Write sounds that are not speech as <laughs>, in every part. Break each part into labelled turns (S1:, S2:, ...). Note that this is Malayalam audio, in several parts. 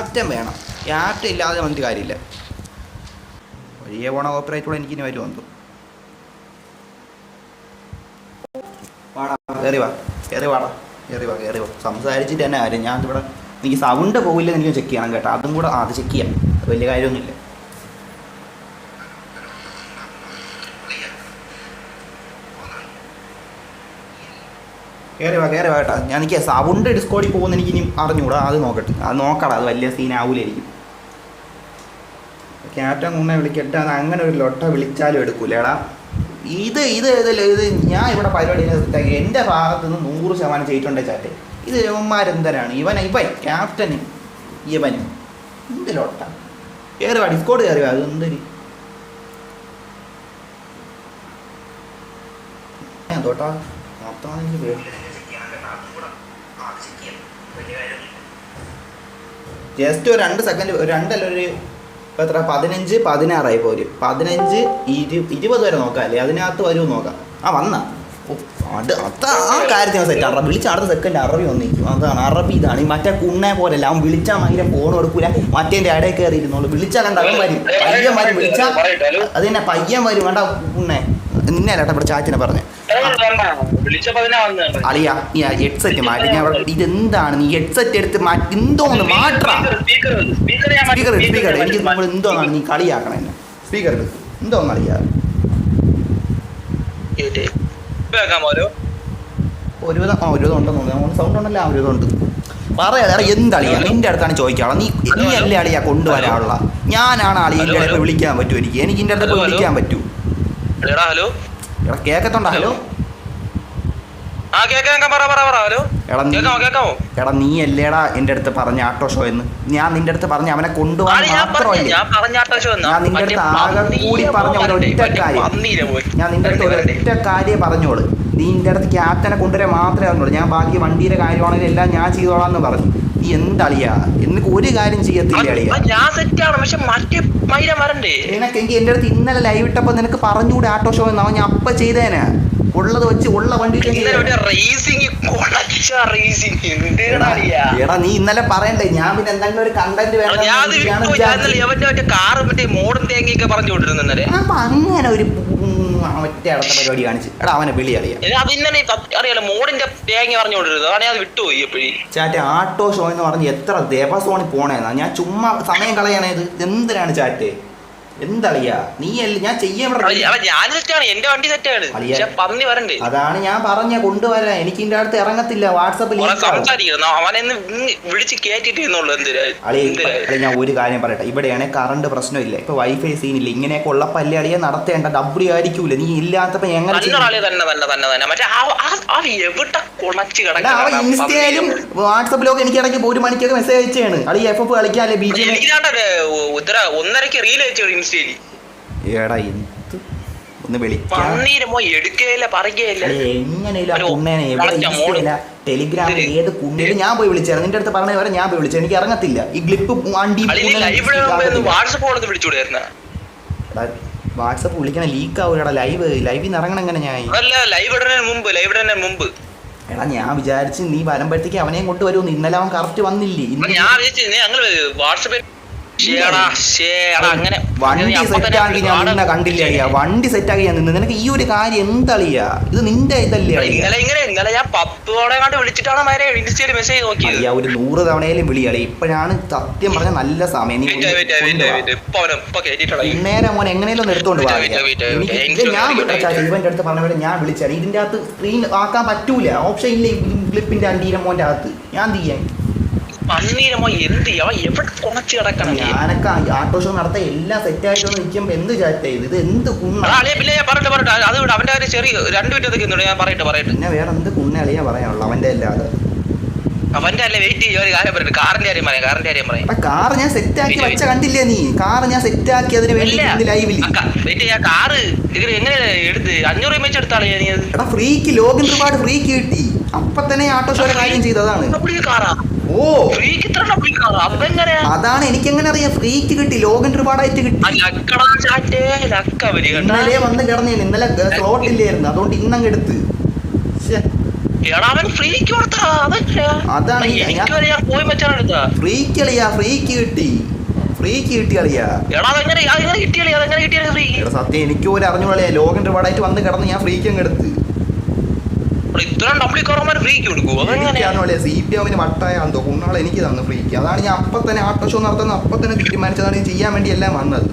S1: ക്യാപ്റ്റൻ വേണം. ക്യാപ്റ്റൻ ഇല്ലാതെ വന്നിട്ട് കാര്യമില്ല. വഴിയെ പോണ ഓപ്പറേറ്റർ എനിക്കിനി വരുമെന്ന് വാടാ കയറി വാ കയറി വാടാ കയറി വാ കയറി വാ. സംസാരിച്ചിട്ട് തന്നെ കാര്യം. ഞാൻ ഇവിടെ എനിക്ക് സൗണ്ട് പോകില്ലെന്ന് എനിക്ക് ചെക്ക് ചെയ്യണം കേട്ടോ. അതും കൂടെ അത് ചെക്ക് ചെയ്യാം. വലിയ കാര്യമൊന്നുമില്ല. കയറി വാ കയറി വാട്ടാ ഞാൻ എനിക്ക് സൗണ്ട് ഡിസ്കോഡിൽ പോകുന്ന എനിക്ക് ഇനി അറിഞ്ഞൂടാ അത് നോക്കട്ടെ. അത് നോക്കടാ അത് വലിയ സീനാവൂലായിരിക്കും ക്യാപ്റ്റൻ മുന്നേ വിളിക്കട്ടെ അത് അങ്ങനെ ഒരു ലൊട്ട വിളിച്ചാലും എടുക്കൂലേടാ. ഇത് ഇത് ഇതില്ല ഇത് ഞാൻ ഇവിടെ പരിപാടി സെറ്റാക്കി എന്റെ ഭാഗത്ത് നിന്ന് നൂറ് ശതമാനം ചെയ്തിട്ടുണ്ട് ചാറ്റ് ഇത് രവന്മാരെന്തരാണ് ഇവൻ ഇവൻ ക്യാപ്റ്റന് ഇവൻ. എന്ത് ലൊട്ട? കയറി വാ ഡിസ്കോഡ് കയറി വാ അത് എന്തൊരു ഞാൻ തോട്ടാ. മൊത്തം ജസ്റ്റ് ഒരു രണ്ട് സെക്കൻഡ് ഒരു രണ്ടല്ല ഒരു ഇപ്പം എത്ര? പതിനഞ്ച് പതിനാറായി പോരും. പതിനഞ്ച് ഇരു ഇരുപത് വരെ നോക്കാം അല്ലേ? അതിനകത്ത് വരും നോക്കാം. ആ വന്ന. അത് അത് ആ കാര്യത്തിന് സെറ്റ്. അറബി വിളിച്ച അടുത്ത സെക്കൻഡ് അറബി വന്നിരിക്കും. അതാണ് അറബി ഇതാണ്. ഈ മറ്റേ കുണ്ണെ പോലെയല്ല അവൻ വിളിച്ചാൽ ഭയങ്കര ഫോൺ കൊടുക്കൂല. മറ്റേന്റെ ഇടയിൽ കയറി ഇരുന്നോളൂ വിളിച്ചാൽ കണ്ട അവൻ വരും. പയ്യൻ വരും വിളിച്ചാൽ അത് തന്നെ പയ്യൻ വരും വേണ്ട കുണ്ണെ. നിന്നെ ചേട്ടാ ഇവിടെ ചാറ്റിനെ പറഞ്ഞേ? അളിയാ ഈ ഹെഡ്സെറ്റ് മാറ്റി. ഞാൻ ഇതെന്താണ്? നീ ഹെഡ്സെറ്റ് എടുത്ത് മാറ്റി. എന്തോന്ന്? മാറ്റാ
S2: സ്പീക്കർ സ്പീക്കർ
S1: എനിക്ക് നമ്മൾ എന്തോന്നാണ് നീ കളിയാക്കണം എന്നെ. സ്പീക്കർ എന്തോന്ന് കളിയാ
S2: കേൾക്കാമോ ഒരു
S1: ഒരുവിധം ആ ഒരുവിധം ഉണ്ടെന്ന് തോന്നുന്നു. സൗണ്ട് ഉണ്ടല്ലോ ആ ഒരുവിധം ഉണ്ട്. പറയാതെ എന്തളിയാ നിന്റെ അടുത്താണ് ചോദിക്കാളെ നീ നീ അല്ലേ അളിയാ കൊണ്ടുവരാനുള്ള ഞാനാണ് അളിയ എന്റെ അടുത്ത് വിളിക്കാൻ പറ്റൂ എനിക്ക്. എനിക്ക് എന്റെ അടുത്ത്. വിളിക്കാൻ പറ്റൂ.
S2: ഹലോ.
S1: എടാ കേക്കത്തുണ്ടോ? ഹലോ?
S2: ആ കേക്കാം പറ പറ ഹലോ.
S1: എടാ നീ
S2: കേക്കാമോ കേക്കാമോ?
S1: എടാ നീ അല്ലേടാ എന്റെ അടുത്ത് പറഞ്ഞ ആട്ടോ ഷോ എന്ന്? ഞാൻ നിന്റെ അടുത്ത് പറഞ്ഞ അവനെ കൊണ്ടുപോകാൻ മാത്രമല്ലേ?
S2: ഞാൻ
S1: നിന്റെ അടുത്ത് ആകെ കൂടി പറഞ്ഞ ഒരൊറ്റ കാര്യം. ഞാൻ നിന്റെ അടുത്ത് ഒരൊറ്റ കാര്യം പറഞ്ഞോളൂ. നീ നിന്റെ അടുത്ത് ക്യാപ്റ്റനെ കൊണ്ടുവരാൻ മാത്രമേ പറഞ്ഞോളൂ ഞാൻ ബാക്കി വണ്ടിയുടെ കാര്യമാണെങ്കിലും എല്ലാം ഞാൻ ചെയ്തോളാം എന്ന് പറഞ്ഞു. എന്തളിയാ എനിക്ക് ഒരു കാര്യം ചെയ്യത്തില്ല അളിയാ.
S2: ഞാൻ സെറ്റാണ് പക്ഷെ മറ്റേ മൈര വരണ്ടേ?
S1: നിനക്ക് എനിക്ക് എന്റെ അടുത്ത് ഇന്നലെ ലൈവ് ഇട്ടപ്പോ നിനക്ക് പറഞ്ഞുകൂടെ ആട്ടോ ഷോ എന്ന്? ഞാൻ അപ്പ ചെയ്തേനെ. ഉള്ളത് വെച്ച് ഉള്ള വണ്ടി എടാ, നീ ഇന്നലെ പറയണ്ടേ ഞാൻ പിന്നെ എന്തെങ്കിലും ഒരു കണ്ടന്റ് വേണം അങ്ങനെ ഒരു മറ്റേ അടുത്ത പരിപാടി കാണിച്ച്. എടാ അവനെ വിളി അറിയാം.
S2: അത് ഇന്നലെ സത്യം അറിയാലോ മോഡിന്റെ തേങ്ങ അതാണ് അത് വിട്ടുപോയി എപ്പോഴും.
S1: ചാറ്റ് ആട്ടോ ഷോ എന്ന് പറഞ്ഞ് എത്ര ദേവസോണി പോണേന്നാ. ഞാൻ ചുമ്മാ സമയം കളയണേത് എന്തിനാണ് ചാറ്റ്? എന്തളിയാ? നീ അല്ല ഞാൻ ചെയ്യാൻ
S2: എന്റെ വണ്ടി സെറ്റാണ്. പന്നി വരണ്ടേ?
S1: അതാണ് ഞാൻ പറഞ്ഞ കൊണ്ടുവരാൻ. എനിക്ക് ഇതിന്റെ അടുത്ത് ഇറങ്ങത്തില്ല വാട്സപ്പിൽ
S2: വിളിച്ച്
S1: കേട്ടിട്ട് ഞാൻ ഒരു കാര്യം പറയട്ടെ. ഇവിടെയാണ് കറണ്ട് പ്രശ്നമില്ല. ഇപ്പൊ വൈഫൈ സീനില്ല ഇങ്ങനെയൊക്കെ ഉള്ള പല്ല് അളിയെ നടത്തേണ്ട ഡബ്ല്യു ആയിരിക്കൂല? നീ ഇല്ലാത്തപ്പോ എങ്ങനെ ഇൻസ്റ്റയിലും വാട്സപ്പിലൊക്കെ എനിക്ക് ഇടയ്ക്ക് ഒരു മണിക്കൊക്കെ മെസ്സേജ് അയച്ചാണ് അളി എഫ് എഫ് കളിക്കാല്ലേ ബി ജെ
S2: പി ഒന്നരക്ക് റീൽ അയച്ചു
S1: എടാ എന്ത്? ഒന്ന്
S2: ഇതിൽ
S1: ഏത് കുണ്ണിലും ഞാൻ പോയി വിളിച്ചായിരുന്നു നിന്റെ അടുത്ത് പറഞ്ഞ വരെ ഞാൻ പോയി വിളിച്ചു എനിക്ക് ഇറങ്ങത്തില്ല. ഈ ഗ്ലിപ്പ് വണ്ടി
S2: വാട്സപ്പ്
S1: വാട്സപ്പ് വിളിക്കണ ലീക്ക് ആവൂലടാ. ലൈവ് ലൈവിൽ നിന്ന് ഇറങ്ങണം എങ്ങനെ ഞാൻ? എടാ ഞാൻ വിചാരിച്ച് നീ വരുമ്പോഴത്തേക്ക് അവനെയും കൊണ്ടുവരുമെന്ന് ഇന്നലെ അവൻ കറക്റ്റ് വന്നില്ലേ?
S2: അപ്പൊ അങ്ങനെ
S1: വണ്ടി സെറ്റാക്കി ഞാൻ നിന്നെ കണ്ടില്ല അളിയാ വണ്ടി സെറ്റാക്കി ഞാൻ നിന്ന്. നിനക്ക് ഈ ഒരു കാര്യം എന്തളിയ? ഇത് നിന്റെ ഇതല്ലേ
S2: ഇന്നലെ ഇങ്ങനെ ഇന്നലെ ഞാൻ പത്തോടെ കണ്ട് വിളിച്ചിട്ടാണ് മാരെ ഇൻസ്റ്റയിൽ മെസ്സേജ് നോക്കിയത്.
S1: അളിയാ ഒരു നൂറ് തവണയിലും വിളിയാളി ഇപ്പോഴാണ് സത്യം പറഞ്ഞ നല്ല സമയം.
S2: ഇപ്പൊ ഇപ്പൊ
S1: നേരെ മോൻ എങ്ങനെയും ഒന്ന് എടുത്തോണ്ട് ഞാൻ ഇവന്റെ അടുത്ത് പറഞ്ഞ പോലെ ഞാൻ വിളിച്ചാണ് ഇതിന്റെ അകത്ത് സ്ക്രീൻ ആക്കാൻ പറ്റൂല. ഓപ്ഷൻ ഇല്ല ക്ലിപ്പിന്റെ അണ്ടീര മോന്റെ അകത്ത്. ഞാൻ ചെയ്യാൻ?
S2: പന്നീരമോ എന്ത് അവ എവിടെ കുറച്ച് കിടക്കണം
S1: ഞാനൊക്കെ ആട്ടോ ഷോ നടത്താൻ എല്ലാം സെറ്റ് ആയിട്ട് നിൽക്കുമ്പോ എന്ത് ചാറ്റ് ചെയ്ത് ഇത് എന്ത് കുണ്ണ?
S2: അതാ അളിയെ പിന്നെ ഞാൻ പറയട്ടെ പറയട്ടെ അത് വിട് അവന്റെ കാര്യം ചെറിയ രണ്ടു മിനിറ്റ് നിൽക്കുന്നുണ്ട് ഞാൻ പറയട്ടെ പറയട്ടെ.
S1: പിന്നെ വേറെ എന്ത് കുണ്ണ അളിയാ പറയാനുള്ളു അവന്റെ അല്ലാതെ
S2: അവന്റെ അല്ലേ വെയിറ്റ് ചെയ്യുക ഒരു കാര്യം പറയട്ടെ. കാറിന്റെ കാര്യം പറയാം കാറിന്റെ കാര്യം പറയാം.
S1: കാർ ഞാൻ സെറ്റ് ആക്കി വെച്ച കണ്ടില്ലേ നീ? കാർ ഞാൻ സെറ്റ് ആക്കി അതിന് വേണ്ടി ലൈവിൽ
S2: വെയിറ്റ് ചെയ്യാ കാറ് എങ്ങനെ എടുത്ത്? അഞ്ഞൂറ് രൂപ എച്ച് എടുത്താളെ നീ അത്?
S1: എടാ ഫ്രീക്ക് ലോഗിൻ റിവാർഡ് ഫ്രീക്ക് കിട്ടി. അപ്പൊ തന്നെ ആട്ടോ ഷോയുടെ കാര്യം ചെയ്തതാണ്.
S2: കാറാ.
S1: ഓ.
S2: ഫ്രീക്ക് ഇത്ര ഡബ്ല്യു കാറാ അതെങ്ങനെയാ?
S1: അതാണ് എനിക്ക് എങ്ങനെ അറിയാം. ഫ്രീക്ക് കിട്ടി ലോഗിൻ ഒരുപാടായിട്ട് കിട്ടി. ഇന്നലെ വന്ന് കിടന്നേന് ഇന്നലെ സ്ലോട്ട് ഇല്ലായിരുന്നു. അതുകൊണ്ട് ഇന്നങ്ങ് എടുത്ത്. അതാണ് ഫ്രീക്ക് കളിയാ ഫ്രീക്ക് കിട്ടി. ഫ്രീക്ക് കിട്ടി കളിയാ.
S2: എടാ അതെങ്ങനെ അതെങ്ങനെ കിട്ടിയല്ലേ അതെങ്ങനെ കിട്ടിയത് ഫ്രീ
S1: എടാ സത്യം എനിക്ക് അറിഞ്ഞു കളിയാ ലോഗിൻ റിവാർഡായിട്ട് വന്ന് കിടന്ന് ഞാൻ ഫ്രീക്ക് അങ്ങ് എടുത്ത്.
S2: ഇത്രയും ഡബ്ല്യൂ കുറവന്മാർ ഫ്രീക്ക് കൊടുക്കൂ അതെങ്ങനെയാ?
S1: സി പി എമ്മിന് വട്ടായാന്തോ കുന്നാൾ എനിക്ക് തന്നു ഫ്രീക്ക് അതാണ് ഞാൻ അപ്പൊ തന്നെ ആട്ടോ ഷോ നടത്തുന്ന അപ്പൊ തന്നെ തീരുമാനിച്ചതാണ് ചെയ്യാൻ വേണ്ടി എല്ലാം വന്നത്.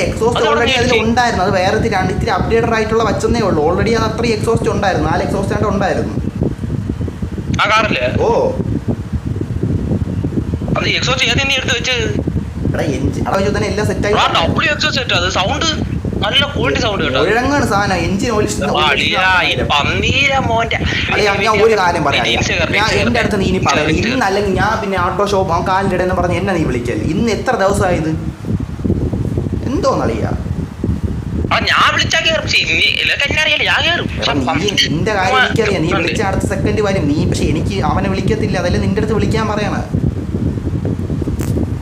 S2: എക്സോസ്റ്റ്
S1: ഓൾറെഡി അതിൽ ഉണ്ടായിരുന്നു അത്? വേറെ രണ്ട് ഇത്തിരി അപ്ഡേറ്റഡ് ആയിട്ടുള്ള വച്ചെന്നേ ഉള്ളൂ. ഓൾറെഡി അത് അത്ര എക്സോസ്റ്റ് ഉണ്ടായിരുന്നു. നാല് എക്സോസ്റ്റ് ആയിട്ട് ഉണ്ടായിരുന്നു. ഓ.
S2: എക്സോസ്റ്റ്
S1: എല്ലാം
S2: സെറ്റ് ആയി അത് സൗണ്ട് നല്ല ക്വാളിറ്റി സൗണ്ട് കേട്ടോ.
S1: ഒഴങ്ങാണ് സാധനം എഞ്ചിൻ
S2: പന്നീര മോന്റെ
S1: ഞാൻ ഒരു കാര്യം പറയാം. ഞാൻ എന്റെ അടുത്ത് നീ ഇനി പറയാം ഇന്ന് അല്ലെങ്കിൽ ഞാൻ പിന്നെ ഓട്ടോ ഷോപ്പ് ആ കാലിന്റെ ഇടയെന്ന് പറഞ്ഞ് എന്നെ നീ വിളിക്കല്ലേ ഇന്ന് എത്ര ദിവസമായത്
S2: എന്തോന്നറിയാ? ഞാൻ വിളിച്ചാ കേറും. അറിയില്ല? ഞാൻ കേറും.
S1: നിന്റെ കാര്യം എനിക്കറിയാം. നീ വിളിച്ച അടുത്ത സെക്കൻഡ് വരും. നീ പക്ഷെ എനിക്ക് അവനെ വിളിക്കത്തില്ല. അതല്ലേ നിന്റെ അടുത്ത് വിളിക്കാൻ പറയണ ഒറ്റ കാര്യം മാത്രമേ ഞാൻ പറയുള്ളൂ.
S2: ഇൻസ്റ്റ കോൾ വിളിക്കില്ല അവർ ആ,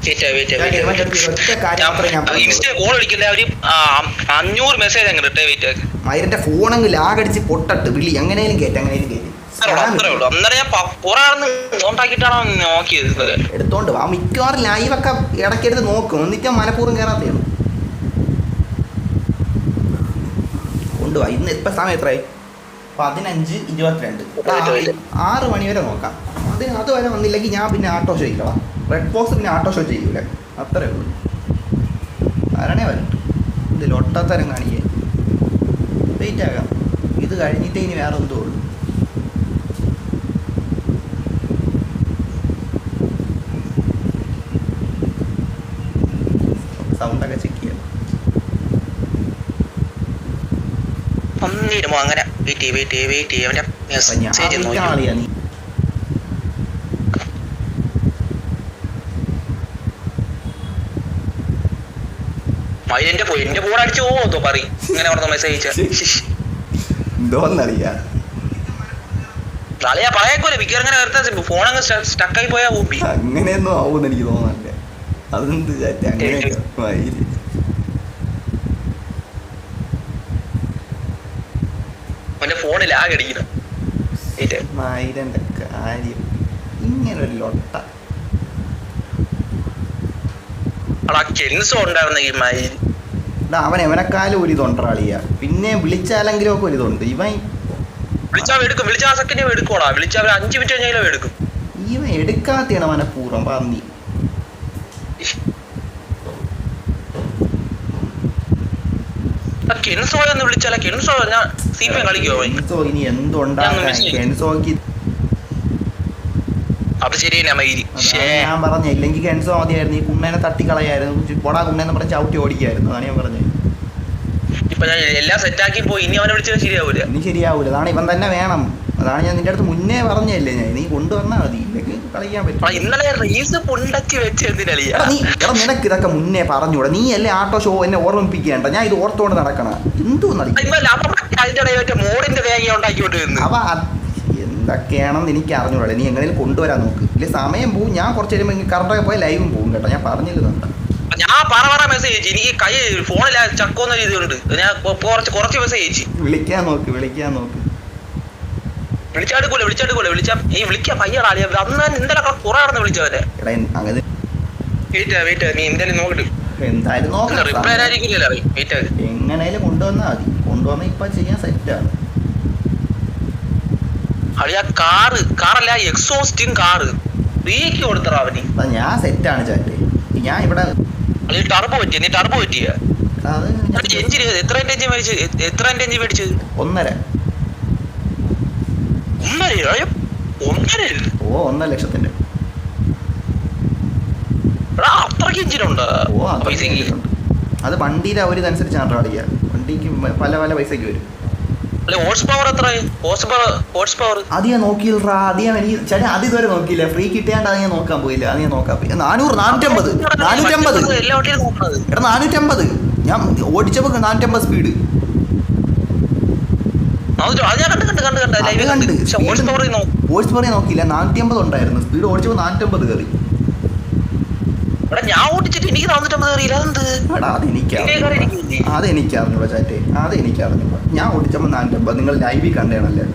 S2: അഞ്ഞൂറ് മെസ്സേജ്
S1: മയിലിന്റെ ഫോണങ്ങ് ലാഗടിച്ച് പൊട്ടട്ട് വിളി എങ്ങനെയും കേട്ട് എങ്ങനെയും കേട്ട്
S2: ഉള്ളൂ
S1: എടുത്തോണ്ട് വാ. മിക്കവാറും ലൈവൊക്കെ ഇടയ്ക്കെടുത്ത് നോക്കും. എന്നിട്ട് മനഃപൂർവം കയറാത്തേ കൊണ്ടുവാ ഇന്ന് ഇപ്പൊ സമയം എത്രയായി? പതിനഞ്ച് ഇരുപത്തിരണ്ട്. ആറ് മണി വരെ നോക്കാം. അത് അതുവരെ വന്നില്ലെങ്കിൽ ഞാൻ പിന്നെ ആട്ടോ ചെയ്യണം റെഡ് ബോക്സ് പിന്നെ ആട്ടോ ഷോ ചെയ്യൂല അത്രേ ഉള്ളൂ ആരാണേ വരട്ടെ ഇത് ഒട്ടത്തരം കാണിക്കേ വെയിറ്റ് ആകാം ഇത് കഴിഞ്ഞിട്ടേ ഇനി വേറെ എന്തോ ഉള്ളൂ സൗണ്ടൊക്കെ ചെക്ക് ചെയ്യാം
S2: ഒന്നിരുമോ അങ്ങനെ വെയിറ്റ് വെയിറ്റ് വെയിറ്റ് അവന്റെ മെസ്സേജ് നോക്കി
S1: വിളിക്കാൻ ആളിയാ നീ
S2: മയിലെന്റെ പോയി എന്റെ ഫോൺ അടിച്ചു പോവോ പറ ഇങ്ങനെ പറഞ്ഞ മെസ്സേജ്
S1: എന്തോന്നറിയാ?
S2: കളിയാ പറയക്കൂല. മിക്കവാറും ഇങ്ങനെ നേരത്തെ ഫോൺ അങ്ങ് സ്റ്റക്കായി പോയാ ഊപ്പി.
S1: അങ്ങനെയൊന്നും ആവൂന്ന് എനിക്ക് തോന്നുന്നില്ല അതെന്ത് ചാറ്റ്? മയിൽ.
S2: അവന്റെ ഫോണിൽ ആകെ അടിക്കണം
S1: മയിലന്റെ കാര്യം. ഇങ്ങനൊരു ലൊട്ട
S2: അടാ കെൻസോ ഉണ്ടായിരുന്നെങ്കിൽ മയിൽ
S1: എടാ, അവൻ എവനെക്കാളും ഒരു ഇതുണ്ടറാളിയ പിന്നെ വിളിച്ചാലെങ്കിലും ഒക്കെ ഒരു ഇതുണ്ട്. ഇവൻ ഇവൻ എടുക്കാത്തയാണ് മനഃപൂർവം പന്നി.
S2: കെൻസോ എന്ന് വിളിച്ചാലാ. കെൻസോ ഞാൻ സി പി എം കളിക്കുമോ
S1: കെൻസോ ഇനി എന്തുണ്ടാക്കാൻ. കെൻസോക്ക്
S2: അത് ശരി.
S1: ഞാൻ പറഞ്ഞ ഇല്ലെങ്കിൽ കെൻസോ മതിയായിരുന്നു. ഈ കുണ്ണേനെ തട്ടിക്കളയായിരുന്നു. പൊടാ കുണ്ണേന്ന് പറഞ്ഞ ചവിട്ടി ഓടിക്കായിരുന്നു. അതാണ് ഞാൻ പറഞ്ഞത്
S2: ഇപ്പൊ ഞാൻ എല്ലാം സെറ്റാക്കി പോയി. ഇനി അവനെ വിളിച്ചാൽ ശരിയാവൂല.
S1: ഇനി ശരിയാവൂല. അതാണ് ഇവൻ തന്നെ വേണം. അതാണ് ഞാൻ നിന്റെ അടുത്ത് മുന്നേ പറഞ്ഞല്ലേ ഞാൻ. നീ കൊണ്ടുവന്നാ മതി. ഇല്ലെങ്കിൽ കളിക്കാൻ പറ്റും.
S2: ഇന്നലെ പുണ്ടക്കി വെച്ച്
S1: എടാ നിനക്ക് ഇതൊക്കെ മുന്നേ പറഞ്ഞൂടെ. നീ അല്ലേ ആട്ടോ ഷോ എന്നെ ഓർമ്മിപ്പിക്കേണ്ട? ഞാൻ ഇത് ഓർത്തോണ്ട് നടക്കണ.
S2: എന്തോ മോഡിന്റെ തേങ്ങ ഉണ്ടാക്കിക്കൊണ്ട്
S1: അവ എന്തൊക്കെയാണെന്ന് എനിക്ക് അറിഞ്ഞോളൂ നീ എങ്ങനെയും കൊണ്ടുവരാൻ നോക്ക്. ഇല്ല സമയം പോവും. ഞാൻ കുറച്ച് കഴിയുമ്പോൾ കറണ്ടൊക്കെ പോയി ലൈവും പോകും കേട്ടോ. ഞാൻ പറഞ്ഞില്ല
S2: ഞാൻ പറ പറ മെസ്സേജ് എനിക്ക് കൈ ഫോണിൽ ചക്കൊന്ന രീതിയുണ്ട് ഞാൻ കുറച്ച് കുറച്ച് മെസ്സേജ്
S1: വിളിക്കാൻ നോക്ക് വിളിക്കാൻ നോക്ക്.
S2: വിളിച്ചാടുക്കൂല വിളിച്ചാടുക്കൂല വിളിച്ചാ ഈ വിളിക്കാ പയ്യടാ. അന്ന് ഇന്നലെ കുറെ നടന്ന് വിളിച്ചവരെ. വെയിറ്റ് വെയിറ്റ് നീ എന്തായാലും നോക്കിട്ട്
S1: എന്തായാലും നോക്കാം എങ്ങനെയാലും കൊണ്ടുവന്നാൽ മതി. കൊണ്ടുവന്നാൽ ഇപ്പൊ ചെയ്യാൻ സെറ്റാണ്
S2: അളിയ കാറ് കാറല്ല എക്സോസ്റ്റും കാറ്. റീക്ക് കൊടുത്തറ അവന്.
S1: ഞാൻ സെറ്റാണ് ചാറ്റ്. ഞാൻ ഇവിടെ
S2: അളിയ ടർബോ പറ്റിയ നീ ടർബോ പറ്റിയ? എഞ്ചിൻ എത്ര എഞ്ചിൻ മേടിച്ച്? എത്ര എഞ്ചിൻ മേടിച്ചത്
S1: ഒന്നര.
S2: ഒന്നര ഒന്നര.
S1: ഓ ഒന്നര ലക്ഷത്തിന്റെ.
S2: അത്രയ്ക്ക് എഞ്ചിൻ ഉണ്ട്.
S1: ഓ ഉണ്ട്. അത് വണ്ടിയുടെ ഒരു ഇതനുസരിച്ചാണ് കളിക്കുക വണ്ടിക്ക് പല പല പൈസക്ക് വരും. അത് ഞാൻ നോക്കിയില്ലറാ അത് ഞാൻ എനിക്ക് ചേട്ടാ അത് ഇതുവരെ നോക്കിയില്ല. ഫ്രീ കിട്ടിയാണ്ട് അത് ഞാൻ നോക്കാൻ പോയില്ല. അത് ഞാൻ നോക്കാൻ പോയി. നാനൂറ് നാനൂറ്റമ്പത് നാനൂറ്റമ്പത്. എടാ നാനൂറ്റമ്പത്. ഞാൻ ഓടിച്ചപ്പോ നാനൂറ്റമ്പത് സ്പീഡ് നോക്കിയില്ല. നാനൂറ്റമ്പത് ഉണ്ടായിരുന്നു. സ്പീഡ് ഓടിച്ചപ്പോ നാനൂറ്റമ്പത് കയറി.
S2: എടാ ഞാൻ ഓടിച്ചിട്ട് എനിക്ക് തന്നിട്ടൊന്നും അറിയില്ല അതെന്ത്?
S1: എടാ അതെനിക്ക്
S2: ഇതേ കാര്യം എനിക്കില്ലേ?
S1: അതെനിക്ക് അറിഞ്ഞൂടാ ചാറ്റേ. അതെനിക്ക് ഞാൻ ഓടിച്ചപ്പോൾ നാനൂറ്റമ്പത്. നിങ്ങൾ ലൈവിൽ കണ്ടേണല്ലേ?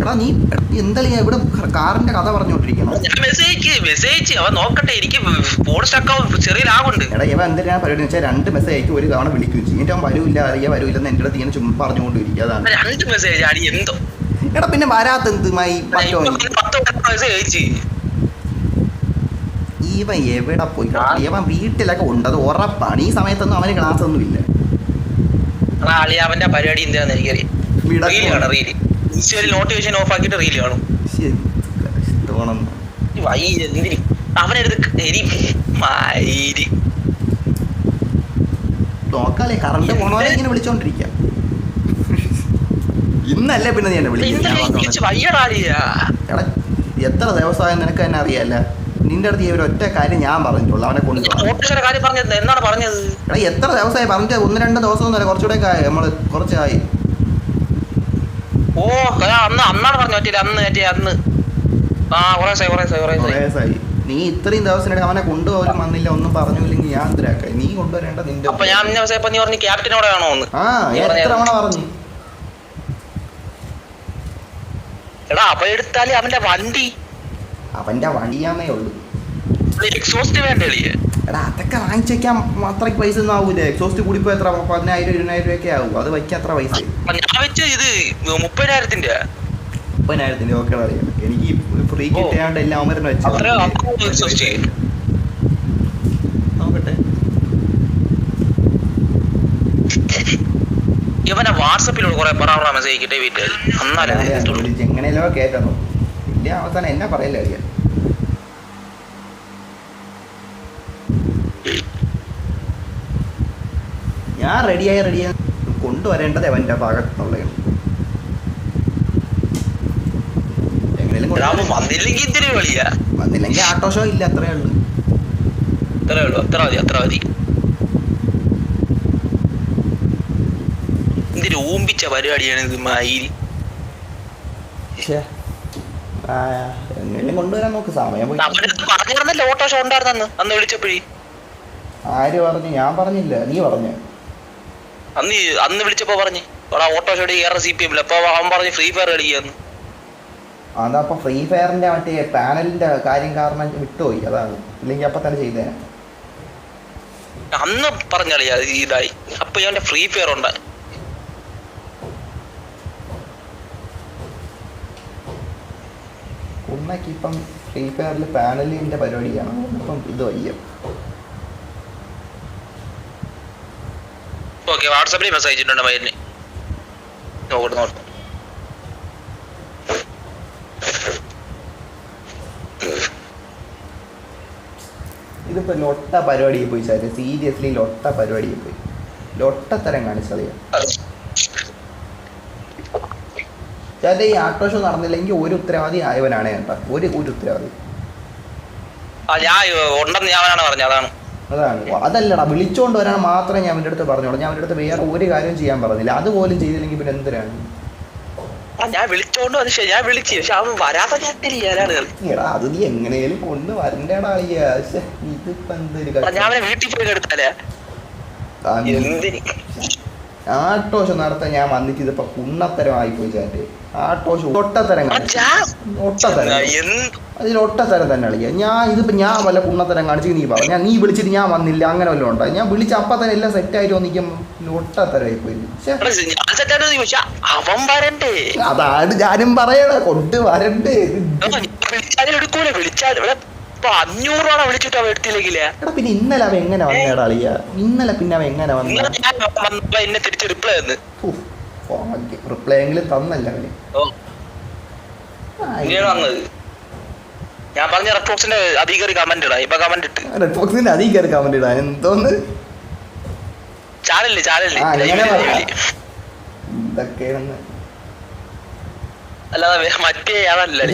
S1: എടാ നീ ഞാൻ ഇവിടെ കാറിന്റെ കഥ പറഞ്ഞോണ്ടിരിക്കണം എടാ ഇവ എന്തിനാ പരിപാടി വെച്ചാൽ രണ്ട് മെസ്സേജ് അയക്കും ഒരു തവണ വിളിക്കും എന്നിട്ട് അവൻ വരൂല്ല അറിയാ വരൂല്ലെന്ന് എന്റെ അടുത്ത് ഇങ്ങനെ ചുമ്മാ പറഞ്ഞുകൊണ്ടിരിക്കുക. അതാണ്.
S2: രണ്ട് മെസ്സേജ് എന്തോ?
S1: എടാ പിന്നെ വരാത്ത എന്തുമായി പറ്റോ? ഇവൻ എവിടെ പോയി? ഇവൻ വീട്ടിലൊക്കെ ഉണ്ട് അത് ഉറപ്പാണ്. ഈ സമയത്തൊന്നും അവന് ക്ലാസ് ഒന്നും ഇല്ല.
S2: പരിപാടി എന്താന്ന് എനിക്കറിയാം. റീൽ കാണാം റീൽ ഇൻസ്റ്റയിൽ നോട്ടിഫിക്കേഷൻ ഓഫ് ആക്കിയിട്ട് കാണും. അവനെടുത്ത്
S1: നോക്കാലേ കറണ്ട് പോണവരെ ഇങ്ങനെ വിളിച്ചോണ്ടിരിക്കാം. ഇന്നല്ലേ പിന്നെ നീ എന്നെ വിളിക്കുന്നത്? എത്ര ദിവസമായി നിനക്ക് തന്നെ അറിയാല്ല? നിന്റെ അടുത്ത് ഈ ഒരു ഒറ്റ കാര്യം ഞാൻ പറഞ്ഞിട്ടുള്ളൂ അവനെ
S2: കൊണ്ട് കാര്യം പറഞ്ഞത് പറഞ്ഞത്?
S1: എടാ എത്ര ദിവസമായി പറഞ്ഞിട്ട് ഒന്ന് രണ്ട് ദിവസം ഒന്നും കുറച്ചുകൂടെ നമ്മൾ കുറച്ചായി.
S2: ഓ അന്ന് അന്നാണ് പറഞ്ഞു പറ്റില്ല അന്ന് അന്ന്. ആ കുറേ സായി കുറേ സായി കുറേ
S1: കുറേ
S2: സായി
S1: നീ ഇത്രയും ദിവസത്തിനിടെ അവനെ കൊണ്ടുപോലും വന്നില്ല ഒന്നും പറഞ്ഞില്ലെങ്കിൽ ഞാൻ എന്തിനാക്കായി നീ കൊണ്ടുവരേണ്ട നിന്റെ
S2: അപ്പൊ ഞാൻ ഇന്ന ദിവസം ഇപ്പൊ നീ പറഞ്ഞു ക്യാപ്റ്റനോടെ ആണോ ഒന്ന്
S1: ആ എത്ര
S2: പറഞ്ഞത്.
S1: തവണ പറഞ്ഞു?
S2: എടാ അപ്പൊ എടുത്താൽ അവന്റെ വണ്ടി.
S1: അവന്റെ വണ്ടിയാന്നേ ഉള്ളൂ.
S2: എക്സോസ്റ്റ് വേണ്ടേ
S1: എടാ അതൊക്കെ വാങ്ങിച്ചേക്കാൻ അത്രയ്ക്ക് പൈസ ഒന്നും ആവൂലേ? എക്സോസ്റ്റ് കൂടിപ്പോ എത്ര പതിനായിരം ഇരുപതിനായിരം രൂപയൊക്കെ ആവും. അത് വയ്ക്കാൻ അത്ര പൈസ.
S2: ഞാൻ വെച്ച ഇത് മുപ്പതിനായിരത്തിന്റെ
S1: മുപ്പതിനായിരത്തിന്റെ ഓക്കെ അറിയാം എനിക്ക് ഫ്രീ. കിട്ടിയാണ്ട് എല്ലാം
S2: അമരം
S1: വെച്ച് നോക്കട്ടെ
S2: ഇവനെ വാട്സപ്പിലൂടെ കുറെ പറ മെസ്സേജ് കിട്ടേ വീട്ടിൽ
S1: വിളിച്ച് എങ്ങനെയല്ലോ കേട്ടോ ഇല്ല അവസാനം എന്നെ പറയല്ലേ അറിയാം. ഞാൻ റെഡിയായി റെഡിയായി. കൊണ്ടുവരേണ്ടത് അവന്റെ ഭാഗത്തുള്ളതാണ്
S2: വന്നില്ലെങ്കിൽ
S1: ആട്ടോഷോ ഇല്ല അത്രേ ഉള്ളൂ.
S2: അത്രേ ഉള്ളൂ. അത്ര മതി അത്ര മതി. എന്തൊരു ഊമ്പിച്ച പരിപാടിയാണ് ഇത്
S1: മയിൽ എങ്ങനെയും കൊണ്ടുവരാൻ നോക്ക് സമയം
S2: പറഞ്ഞിരുന്നല്ലോ ഓട്ടോ ഷോ ഉണ്ടായിരുന്നെന്ന്? അന്ന് വിളിച്ചപ്പോഴേ.
S1: ആര് പറഞ്ഞു? ഞാൻ പറഞ്ഞില്ല. നീ പറഞ്ഞു.
S2: അന്ന് അന്ന് വിളിച്ചപ്പോ പറഞ്ഞ്. എടാ ഓട്ടോ ഷോയുടെ ഏറെ സി പി എമ്മിൽ അപ്പൊ അവൻ പറഞ്ഞു ഫ്രീ ഫയർ കളിക്കാന്ന്.
S1: അതപ്പോ ഫ്രീ ഫയറിന്റെ മറ്റേ പാനലിന്റെ കാര്യം കാരണം വിട്ടുപോയി. അതാണ് ഇല്ലെങ്കിൽ അപ്പൊ തന്നെ ചെയ്തേനെ.
S2: അന്ന് പറഞ്ഞളിയാ ഇതായി. അപ്പൊ ഇവന്റെ ഫ്രീ ഫയർ ഉണ്ടായി
S1: ഉണ്ണക്ക് ഇപ്പം ഫ്രീ ഫയറിൽ പാനലിന്റെ പരിപാടിയാണ്. അപ്പം ഇത് വയ്യ.
S2: ഓക്കെ വാട്സാപ്പിൽ മെസ്സേജ് അയച്ചിട്ടുണ്ട് മയിലിന്. നോക്കട്ടെ നോക്കട്ടെ
S1: ഇതിപ്പോ ലൊട്ട പരിപാടിയിൽ പോയി സാറ്. സീരിയസ്ലി ലൊട്ട പരിപാടിയിൽ പോയി. ലൊട്ടത്തരം കാണിച്ചറിയാം ചേട്ടാ ഈ ആട്ടോ ഷോ നടന്നില്ലെങ്കിൽ ഒരു ഉത്തരവാദി ആയവനാണ് ചേട്ടാ ഒരു ഒരു ഉത്തരവാദി.
S2: ഞാൻ ഉണ്ടെന്ന് പറഞ്ഞത് അതാണ്.
S1: അതാണ്. അതല്ലടാ വിളിച്ചോണ്ട് വരാൻ മാത്രമേ ഞാൻ അവന്റെ അടുത്ത് പറഞ്ഞോളൂ. ഞാൻ അവന്റെ അടുത്ത് വേറെ ഒരു കാര്യം ചെയ്യാൻ പറഞ്ഞില്ല. അതുപോലും ചെയ്തില്ലെങ്കിൽ പിന്നെ എന്തിനാണ്?
S2: ഞാൻ വിളിച്ചോണ്ട് വന്നു ഞാൻ വിളിച്ചു. പക്ഷെ അവൻ വരാതെ ഞാൻ തിരിയാനാണ്
S1: എടാ അത് നീ എങ്ങനെയാലും കൊണ്ട് വരണ്ടേടാ അളിയാ ഇതിപ്പോ എന്തൊരു
S2: ഞാൻ അവനെ വീട്ടിൽ പോയി എന്തിന്?
S1: ആട്ടോ ഷോ നടത്താൻ ഞാൻ വന്നിട്ട് ഇതിപ്പോ കുണ്ണത്തരമായി പോയി ചാറ്റ് ആട്ടോ ഷോ ഒട്ടത്തരം. ഒട്ടത്തരം അതിൽ ഒട്ടത്തരം തന്നെ കളിക്കുക ഞാൻ ഇതിപ്പോ ഞാൻ വല്ല കുണ്ണത്തരം കാണിച്ചു നീ പറ. ഞാൻ നീ വിളിച്ചിട്ട് ഞാൻ വന്നില്ല അങ്ങനെ വല്ലതും ഉണ്ടോ? ഞാൻ വിളിച്ച അപ്പൊ തന്നെ എല്ലാം സെറ്റ് ആയിട്ട് വന്നിക്കുമ്പോ ഒട്ടത്തരമായി പോയി അതാണ് ഞാനും പറയണ കൊണ്ട് വരണ്ടേ.
S2: ആ, ഇപ്പൊ അഞ്ഞൂറ് വിളിച്ചിട്ട് അവ എടുത്തില്ലെങ്കിലേ?
S1: എടാ പിന്നെ ഇന്നലെ അവ എങ്ങനെ വന്നേടാ അളിയ? ഇന്നലെ പിന്നെ അവ എങ്ങനെ വന്ന?
S2: എന്നെ തിരിച്ച് റിപ്ലൈ തന്ന്.
S1: റിപ്ലൈ എങ്കിലും തന്നല്ല അവന്.
S2: ഇങ്ങനെയാണ് വന്നത്. ഞാൻ പറഞ്ഞ റെഡ്ബോക്സിന്റെ അധികാരി കമന്റ് ഇടാ ഇപ്പൊ കമന്റ് ഇട്ട്.
S1: റെഡ് ബോക്സിന്റെ അധികം കയറി കമന്റ് ഇടാൻ എന്തോന്ന്? ചാടല്ലേ
S2: ചാടല്ലേ.
S1: ഇതൊക്കെയാണെന്ന്
S2: അല്ലാതെ മറ്റേ
S1: ആളല്ലേ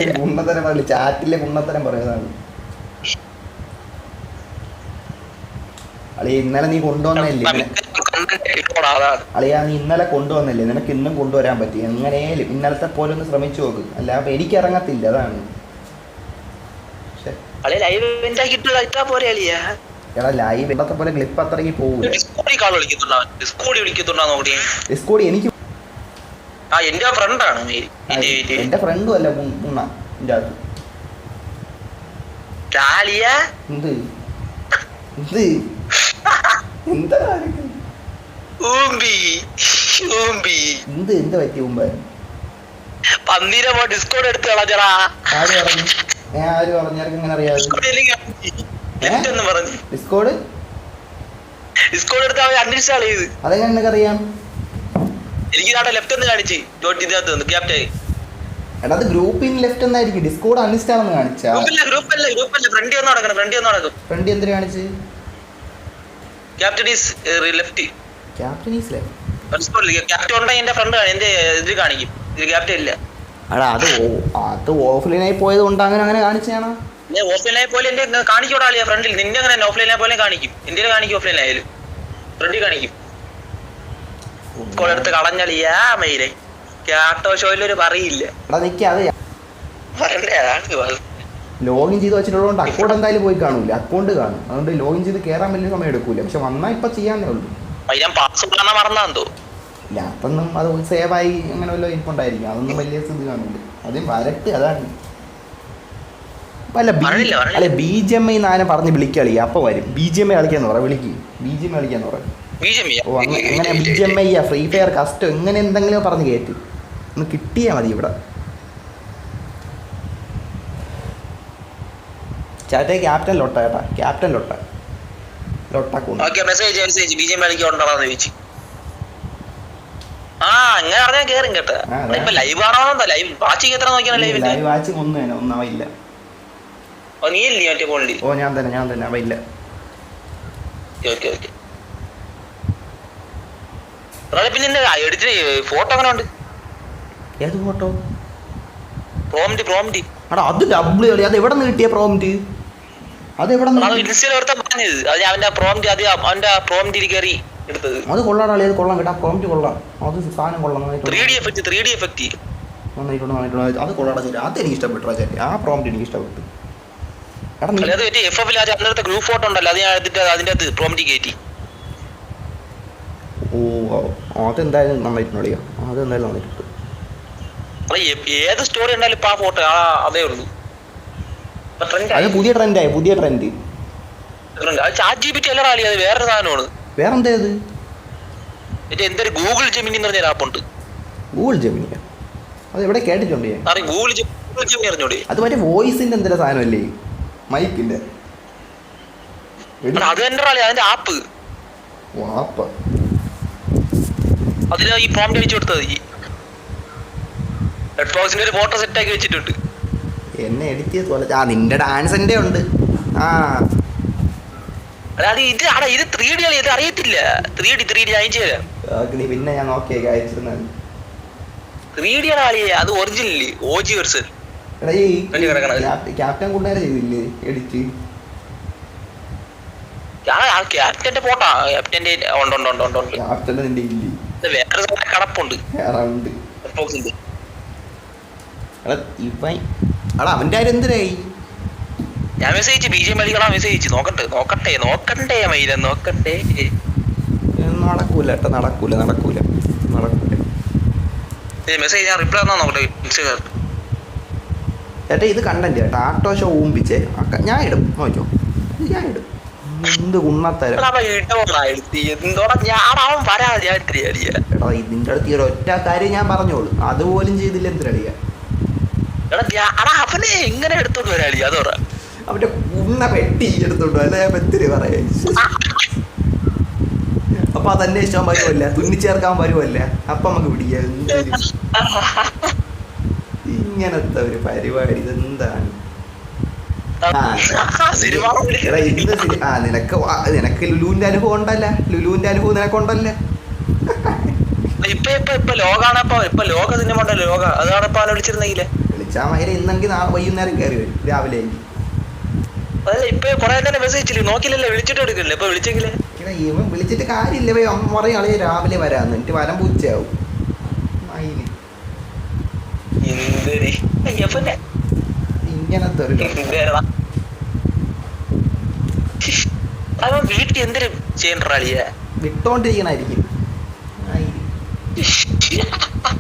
S1: ചാറ്റിലെ കുണ്ണത്തരം പറയുന്നതാണ്. അളി ഇന്നലെ നീ കൊണ്ടുവന്നില്ലേ അളിയ നീ ഇന്നലെ കൊണ്ടുവന്നില്ലേ നിനക്ക് ഇന്നും കൊണ്ടുവരാൻ പറ്റി. എങ്ങനെയാലും ഇന്നലത്തെ പോലെ ഒന്ന് ശ്രമിച്ചു നോക്ക്. അല്ല അപ്പൊ എനിക്ക് ഇറങ്ങത്തില്ല അതാണ്. എടാ ലൈവ് ഇന്നത്തെ പോലെ ക്ലിപ്പ് അത്രയ്ക്ക് പോകൂല
S2: ഡിസ്കോഡി
S1: എനിക്ക്
S2: എന്റെ ഫ്രണ്ടാണ്
S1: എന്റെ ഫ്രണ്ടും അല്ല മുണ്ണ എന്റെ
S2: അത്.
S1: എന്ത്? എന്ത്? എന്താ?
S2: ഊമ്പി ഊമ്പി.
S1: എന്ത് എന്ത് പറ്റി മുമ്പ്
S2: പന്നീരെ ഡിസ്കോഡ് എടുത്ത് കളഞ്ഞടാ.
S1: ആര് പറഞ്ഞു? ഞാൻ ആര് പറഞ്ഞു? എനിക്ക് എങ്ങനെ അറിയാതെ ഡിസ്കോഡ്
S2: ഡിസ്കോഡ് എടുത്ത് അവൻ അൺഇൻസ്റ്റാൾ ചെയ്ത്
S1: അതെങ്ങനെ നിനക്കറിയാം?
S2: എനിക്ക് നാട്ടെ ലെഫ്റ്റ് എന്ന് കാണിച്ച്. ഡോട്ട് ഇതിനകത്ത് നിന്ന്. ക്യാപ്റ്റൻ
S1: എടാ അത് ഗ്രൂപ്പിൽ ലെഫ്റ്റ് എന്നായിരിക്കും ഡിസ്കോഡ് അൺഇൻസ്റ്റാൾ എന്ന് കാണിച്ചാ.
S2: ഗ്രൂപ്പല്ല ഗ്രൂപ്പല്ല ഗ്രൂപ്പല്ല ഫ്രണ്ട് ഒന്ന് നടക്കണം ഫ്രണ്ടി ഒന്ന് നടക്കും.
S1: ഫ്രണ്ടി എന്തിനു കാണിച്ച്?
S2: Captain is left
S1: captain is left
S2: captain ഉണ്ടെങ്കിൽ എന്റെ ഫ്രണ്ട് എന്റെ ഇത് കാണിക്കും. ഇതിൽ ക്യാപ്റ്റൻ ഇല്ല.
S1: എടാ അത് അത് ഓഫ്ലൈനായി പോയത് കൊണ്ട് അങ്ങനെ അങ്ങനെ കാണിച്ചാണോ
S2: ഓഫ്ലൈനായ പോലെ എന്റെ കാണിക്കോടാളിയ ഫ്രണ്ടിൽ നിന്റെ അങ്ങനെ ഓഫ്ലൈനായ പോലെ കാണിക്കും. ഇന്ത്യയിൽ കാണിക്കും ഓഫ്ലൈനായാലും ഫ്രണ്ടിൽ കാണിക്കും. എടുത്ത് കളഞ്ഞളിയാ മെയിലെ ക്യാപ്റ്റോ ഷോയിലൊരു പറയില്ല. അതാണ്
S1: ലോഗിൻ ചെയ്ത് വെച്ചിട്ടുള്ളതുകൊണ്ട് അക്കൗണ്ട് എന്തായാലും പോയി കാണൂല. അക്കൗണ്ട് കാണും. അതുകൊണ്ട് ലോഗിൻ ചെയ്ത് കയറാൻ വലിയ സമയം എടുക്കൂല. പക്ഷെ വന്നാൽ ഇപ്പൊ ചെയ്യാന്നേ ഉള്ളൂ. ഇല്ല അപ്പൊന്നും അത് സേവ് ആയി അങ്ങനെ വല്ല ഇരിപ്പുണ്ടായിരിക്കും അതൊന്നും വലിയ ഇത് കാണൂല. അതും വരട്ട് അതാണ്. അല്ല ബി-. അല്ല ജി എം ഐ നാനെ പറഞ്ഞ് വിളിക്കളി? അപ്പൊ വരും. ബി ജി എം ഐ കളിക്കാന്ന് പറ വിളിക്ക്. ബി ജി എം ഐ കളിക്കാന്ന് പറ. ഓ അങ്ങനെ എങ്ങനെ B G M I free fire custom എങ്ങനെ എന്തെങ്കിലും പറഞ്ഞ് കയറ്റി ഒന്ന് കിട്ടിയാൽ മതി ഇവിടെ. ചാറ്റേ ക്യാപ്റ്റൻ ലൊട്ട ചേട്ടാ ക്യാപ്റ്റൻ ലൊട്ട. ലൊട്ടക്കുണ്ട്
S2: okay message message B J മേളിക്ക് ഉണ്ടോന്ന് ചോദിച്ചു. ആ അങ്ങനെ പറഞ്ഞാൽ കേറും കേട്ടോ. ഇപ്പൊ ലൈവ് ആണോ ലൈവ് വാച്ചിങ് എത്ര നോക്കിയാണ് ലൈവിന്റെ
S1: ലൈവ് വാച്ചിങ് ഒന്നും തന്നെ
S2: ഓ നീ ഇല്ലേ മറ്റേ ഫോണിൽ
S1: ഓ ഞാൻ തന്നെ ഞാൻ തന്നെ. അവയില്ല
S2: ഓക്കെ ഓക്കെ. പിന്നെ എഡിറ്റ് ഫോട്ടോ അങ്ങനെ ഉണ്ട്?
S1: ഏത് ഫോട്ടോ?
S2: പ്രോംറ്റ് പ്രോംറ്റ്
S1: എടാ അത് കളി. അത് എവിടെ നിന്ന് കിട്ടിയ പ്രോംറ്റ് അത് എവിടെ
S2: അത് കൊള്ളാടാളി അത്
S1: കൊള്ളാം കേട്ടാ. പ്രോംറ്റ് കൊള്ളാം. അത് സാധനം കൊള്ളാം നന്നായിട്ടുണ്ട്. അത് കൊള്ളാടാ ചേട്ടാ അത് എനിക്ക് ഇഷ്ടപ്പെട്ടു ചേട്ടാ ആ പ്രോംറ്റ് എനിക്ക് ഇഷ്ടപ്പെട്ടു
S2: ഗ്രൂപ്പ് ഫോട്ടോ ഉണ്ടല്ലോ. അത് ഞാൻ എടുത്തിട്ട് അതിന്റെ അകത്ത് പ്രോംറ്റ് കയറ്റി
S1: ഓ അതെന്തായാലും നന്നായിട്ടുണ്ട് അതെന്തായാലും നന്നായിട്ടുണ്ട്.
S2: ഏത് സ്റ്റോറി ഉണ്ടായാലും ഇപ്പൊ ആ ഫോട്ടോ ആ അതേ ഉള്ളൂ.
S1: അത്. പുതിയ ട്രെൻഡായി പുതിയ ട്രെൻഡ്.
S2: അത് ചാറ്റ് ജി പി ടി അല്ല കളി അത് വേറൊരു സാധനമാണ്.
S1: വേറെന്തേത്
S2: മറ്റേ എന്തൊരു ഗൂഗിൾ ജെമിനി എന്ന് പറഞ്ഞ ആപ്പ് ഉണ്ട്.
S1: ഗൂഗിൾ ജെമിനിയ അത് എവിടെ കേട്ടിട്ടുണ്ട് ഞാൻ?
S2: ഗൂഗിൾ ജെമിനി അറിഞ്ഞൂടെ?
S1: അത് മറ്റേ വോയിസിന്റെ എന്തൊരു സാധനമല്ലേ? മൈക്കിന്റെ
S2: അത് എന്റെ റാലി അതിന്റെ ആപ്പ്
S1: ആപ്പ്
S2: അതിന് ഈ പ്രോംപ്റ്റ് അടിച്ചു ഈ. റെഡ് ബോക്സിന്റെ ഒരു ഫോട്ടോ സെറ്റ് ആക്കി വെച്ചിട്ടുണ്ട്.
S1: എന്നെ എഡിറ്റ് ചെയ്ത് പോലെ. ആ നിന്റെ ഡാൻസിന്റെ ഉണ്ട്. ആ.
S2: ഇത് ഇത് ത്രീ ഡി കളി ഇത് അറിയത്തില്ല. ത്രീ ഡി ത്രീ ഡി അയച്ചു തരാം
S1: പിന്നെ ഞാൻ
S2: ത്രീ ഡി കളി അത് കിടക്കണത്.
S1: ക്യാപ്റ്റൻ- ക്യാപ്റ്റൻ കൂട്ടുകാരെ ചെയ്തില്ലേ എഡിറ്റ്
S2: ക്യാപ്റ്റന്റെ ക്യാപ്റ്റന്റെ ഉണ്ട് ഉണ്ട് ഉണ്ട് ഉണ്ട് ഉണ്ട്.
S1: ക്യാപ്റ്റന്റെ നിന്റെ ഇല്ലേ?
S2: ഇത് വേറെ കടപ്പുണ്ട്.
S1: വേറെ ഉണ്ട്. ഉണ്ട്. ഇവൻ എടാ അവന്റെ കാര്യം എന്തിനായി?
S2: ഞാൻ മെസ്സേജ് ബി ജെ കളികളാ മെസ്സേജ് നോക്കട്ടെ നോക്കട്ടെ നോക്കണ്ടേ മൈല നോക്കട്ടെ.
S1: നടക്കൂല ഏട്ടാ നടക്കൂല നടക്കൂല നടക്കൂല.
S2: മെസ്സേജ് ഞാൻ റിപ്ലൈ തന്നാ നോക്കട്ടെ ഇൻസ്റ്റഗ്രാം
S1: ചേട്ടാ ഇത് കണ്ടന്റ് ചേട്ടാ ആട്ടോ ഷോ ഊമ്പിച്ചേ ഞാൻ ഇടും നോക്കോ ഞാൻ ഇടും. എന്ത്
S2: ഗുണത്തരം.
S1: എടാ ഇതിന്റെ അടുത്ത് ഈ ഒറ്റ കാര്യം ഞാൻ പറഞ്ഞോളൂ. അതുപോലും ചെയ്തില്ല എന്തിനടിയ
S2: എങ്ങനെ എടുത്തോണ്ട് വരാളി അത് പറ.
S1: അവന്റെ കുന്ന പെട്ടി എടുത്തോണ്ട് അല്ല? ഞാൻ എത്തിരി പറയാ. അപ്പൊ അത് അന്വേഷിച്ചാൻ വരുമല്ല തുന്നിച്ചേർക്കാൻ വരുമല്ല അപ്പൊ നമുക്ക് പിടിക്കാം. ഇങ്ങനത്തെ ഒരു പരിപാടി. ഇതെന്താണ്? ആ, നിനക്ക് നിനക്ക് ലുലുവിന്റെ അനുഭവം ഉണ്ടല്ല? ലുലുവിന്റെ അനുഭവം നിനക്കുണ്ടല്ല
S2: ഇപ്പൊ ഇപ്പൊ ഇപ്പൊ ലോകാണ് ഇപ്പൊ ലോക സിനിമ ഉണ്ടല്ലോ ലോക. അതാണ് ഇപ്പൊ വിളിച്ചിരുന്നെങ്കിലേ
S1: വിളിച്ചാ മയിലെ ഇന്നെങ്കിൽ നാളെ വൈകുന്നേരം കയറി വരും രാവിലെ
S2: അതല്ല ഇപ്പൊ കൊറേ നേരം മെസ്സേജ് ഇച്ചില്ല നോക്കില്ലല്ലേ വിളിച്ചിട്ട് എടുക്കില്ല? ഇപ്പൊ വിളിച്ചെങ്കിലേ?
S1: എടാ ഇവൻ വിളിച്ചിട്ട് കാര്യമില്ല പോയി അമ്മ രാവിലെ വരാന്ന്. എന്നിട്ട് വരാൻ പൂച്ചയാവും. ഇങ്ങനത്തെ ഒരു
S2: എന്തിനാ? അവൻ വീട്ടിൽ എന്തിനു ചെയ്യണ്ടാ അളിയ
S1: വിട്ടോണ്ടിരിക്കണായിരിക്കും. <laughs>